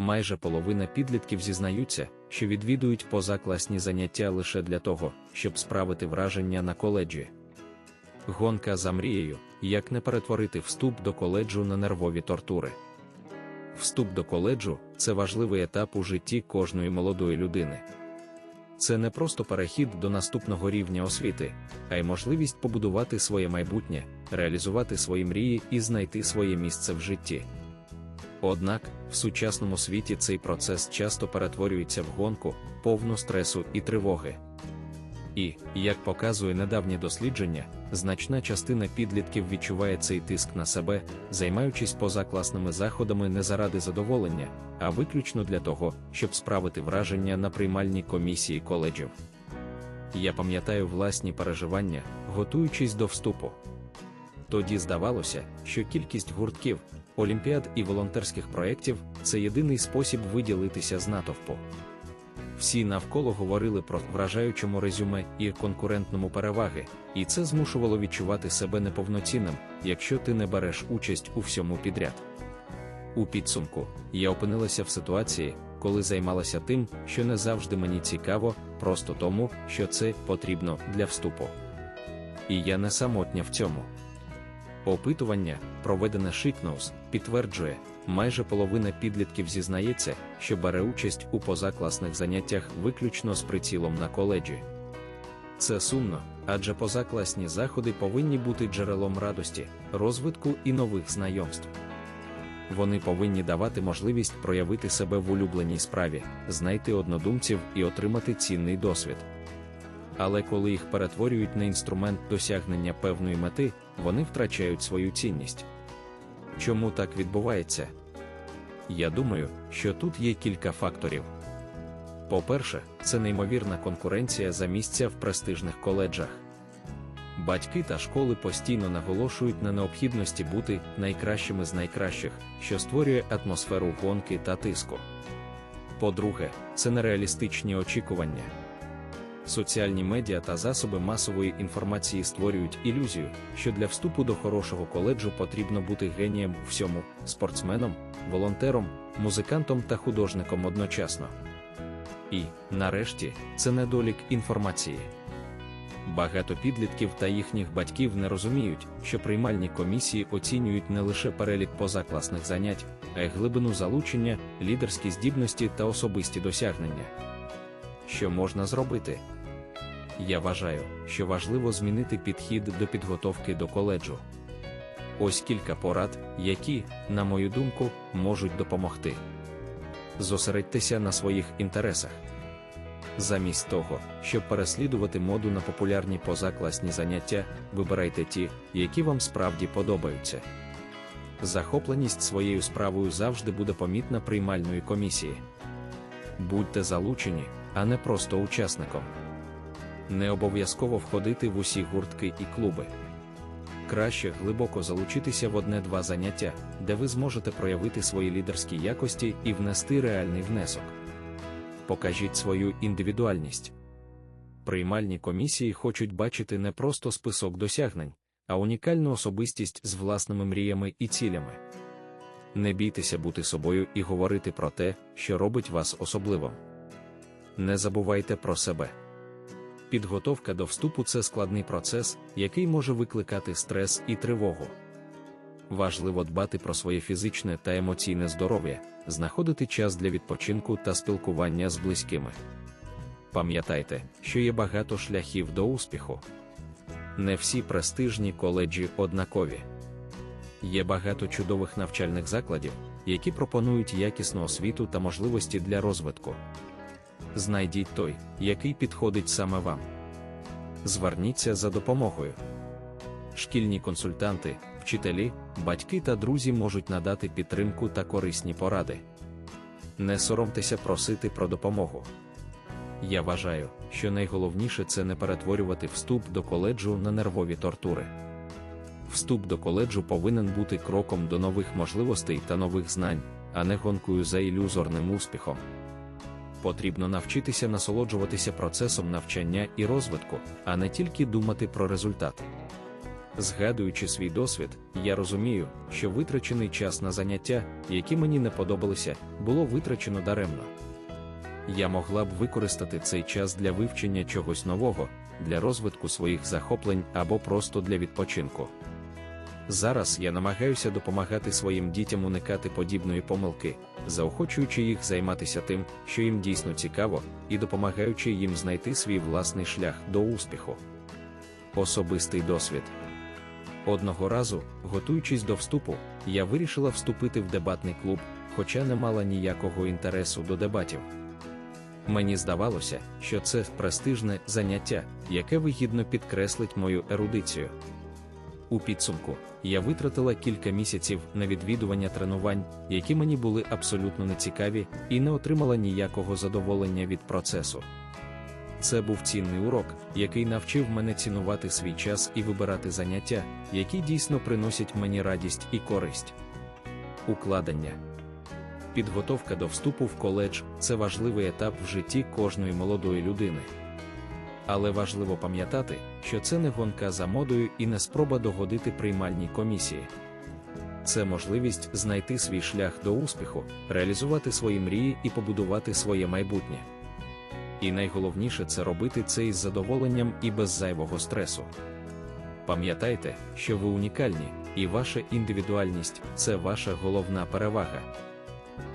майже половина підлітків зізнаються, що відвідують позакласні заняття лише для того, щоб справити враження на коледжі. Гонка за мрією, як не перетворити вступ до коледжу на нервові тортури. Вступ до коледжу це важливий етап у житті кожної молодої людини. Це не просто перехід до наступного рівня освіти, а й можливість побудувати своє майбутнє, реалізувати свої мрії і знайти своє місце в житті. Однак, в сучасному світі цей процес часто перетворюється в гонку, повну стресу і тривоги. І, як показує недавнє дослідження, значна частина підлітків відчуває цей тиск на себе, займаючись позакласними заходами не заради задоволення, а виключно для того, щоб справити враження на приймальній комісії коледжів. Я пам'ятаю власні переживання, готуючись до вступу. Тоді здавалося, що кількість гуртків, олімпіад і волонтерських проєктів це єдиний спосіб виділитися з натовпу. Всі навколо говорили про вражаючому резюме і конкурентному переваги, і це змушувало відчувати себе неповноцінним, якщо ти не береш участь у всьому підряд. У підсумку я опинилася в ситуації, коли займалася тим, що не завжди мені цікаво, просто тому, що це потрібно для вступу. І я не самотня в цьому. Опитування, проведене Шикноус, підтверджує, майже половина підлітків зізнається, що бере участь у позакласних заняттях виключно з прицілом на коледжі. Це сумно, адже позакласні заходи повинні бути джерелом радості, розвитку і нових знайомств. Вони повинні давати можливість проявити себе в улюбленій справі, знайти однодумців і отримати цінний досвід. Але коли їх перетворюють на інструмент досягнення певної мети, вони втрачають свою цінність. Чому так відбувається? Я думаю, що тут є кілька факторів. По-перше, це неймовірна конкуренція за місця в престижних коледжах. Батьки та школи постійно наголошують на необхідності бути найкращими з найкращих, що створює атмосферу гонки та тиску. По-друге, це нереалістичні очікування. Соціальні медіа та засоби масової інформації створюють ілюзію, що для вступу до хорошого коледжу потрібно бути генієм у всьому, спортсменом, волонтером, музикантом та художником одночасно. І, нарешті, це недолік інформації. Багато підлітків та їхніх батьків не розуміють, що приймальні комісії оцінюють не лише перелік позакласних занять, а й глибину залучення, лідерські здібності та особисті досягнення. Що можна зробити? Я вважаю, що важливо змінити підхід до підготовки до коледжу. Ось кілька порад, які, на мою думку, можуть допомогти. Зосередьтеся на своїх інтересах. Замість того, щоб переслідувати моду на популярні позакласні заняття, вибирайте ті, які вам справді подобаються. Захопленість своєю справою завжди буде помітна приймальної комісії. Будьте залучені, а не просто учасником. Не обов'язково входити в усі гуртки і клуби. Краще глибоко залучитися в одне-два заняття, де ви зможете проявити свої лідерські якості і внести реальний внесок. Покажіть свою індивідуальність. Приймальні комісії хочуть бачити не просто список досягнень, а унікальну особистість з власними мріями і цілями. Не бійтеся бути собою і говорити про те, що робить вас особливим. Не забувайте про себе. Підготовка до вступу це складний процес, який може викликати стрес і тривогу. Важливо дбати про своє фізичне та емоційне здоров'я, знаходити час для відпочинку та спілкування з близькими. Пам'ятайте, що є багато шляхів до успіху. Не всі престижні коледжі однакові. Є багато чудових навчальних закладів, які пропонують якісну освіту та можливості для розвитку. Знайдіть той, який підходить саме вам. Зверніться за допомогою. Шкільні консультанти, вчителі, батьки та друзі можуть надати підтримку та корисні поради. Не соромтеся просити про допомогу. Я вважаю, що найголовніше це не перетворювати вступ до коледжу на нервові тортури. Вступ до коледжу повинен бути кроком до нових можливостей та нових знань, а не гонкою за ілюзорним успіхом. Потрібно навчитися насолоджуватися процесом навчання і розвитку, а не тільки думати про результати. Згадуючи свій досвід, я розумію, що витрачений час на заняття, які мені не подобалися, було витрачено даремно. Я могла б використати цей час для вивчення чогось нового, для розвитку своїх захоплень або просто для відпочинку. Зараз я намагаюся допомагати своїм дітям уникати подібної помилки, заохочуючи їх займатися тим, що їм дійсно цікаво, і допомагаючи їм знайти свій власний шлях до успіху. Особистий досвід. Одного разу, готуючись до вступу, я вирішила вступити в дебатний клуб, хоча не мала ніякого інтересу до дебатів. Мені здавалося, що це престижне заняття, яке вигідно підкреслить мою ерудицію. У підсумку я витратила кілька місяців на відвідування тренувань, які мені були абсолютно нецікаві, і не отримала ніякого задоволення від процесу. Це був цінний урок, який навчив мене цінувати свій час і вибирати заняття, які дійсно приносять мені радість і користь. Укладення Підготовка до вступу в коледж це важливий етап в житті кожної молодої людини. Але важливо пам'ятати, що це не гонка за модою і не спроба догодити приймальній комісії. Це можливість знайти свій шлях до успіху, реалізувати свої мрії і побудувати своє майбутнє. І найголовніше це робити це із задоволенням і без зайвого стресу. Пам'ятайте, що ви унікальні, і ваша індивідуальність це ваша головна перевага.